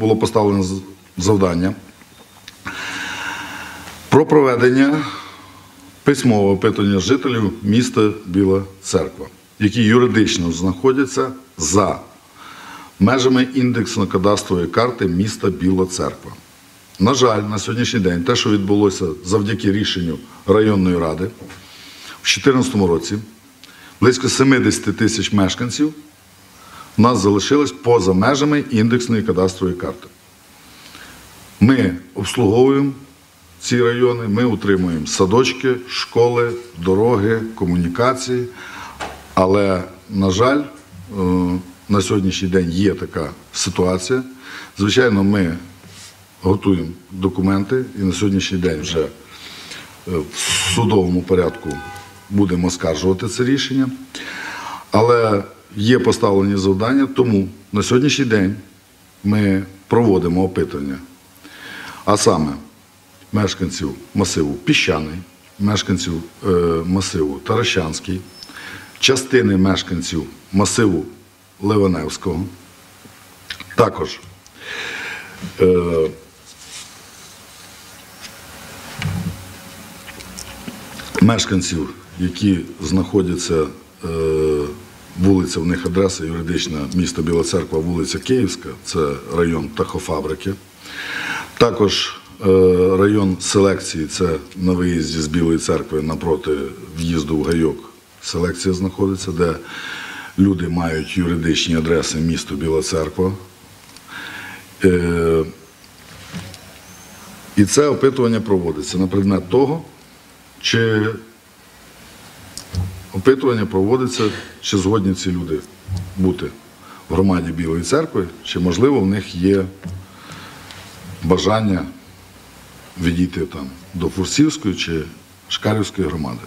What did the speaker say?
було поставлено завдання про проведення письмового опитування жителів міста Біла Церква, які юридично знаходяться за межами індексно-кадастрової карти міста Біла Церква. На жаль, на сьогоднішній день те, що відбулося завдяки рішенню районної ради в 2014 році, близько 70 тисяч мешканців у нас залишилось поза межами індексної кадастрової карти. Ми обслуговуємо ці райони, ми утримуємо садочки, школи, дороги, комунікації. Але, на жаль, е, на сьогоднішній день є така ситуація. Звичайно, ми готуємо документи і на сьогоднішній день вже е, в судовому порядку будемо оскаржувати це рішення. Але є поставлені завдання, тому на сьогоднішній день ми проводимо опитування, а саме мешканців масиву Піщаний, мешканців е, масиву Таращанський, частини мешканців масиву Ливаневського. Також е, мешканців, які знаходяться, е, вулиця в них адреса юридична міста Біла Церква, вулиця Київська, це район птахофабрики. Також е, район селекції це на виїзді з Білої церкви напроти в'їзду в гайок. Селекція знаходиться, де люди мають юридичні адреси місто Біла Церква. Е, І це опитування проводиться на предмет того, чи опитування проводиться, чи згодні ці люди бути в громаді Білої церкви, чи можливо в них є бажання відійти там до Фурсівської чи Шкарівської громади.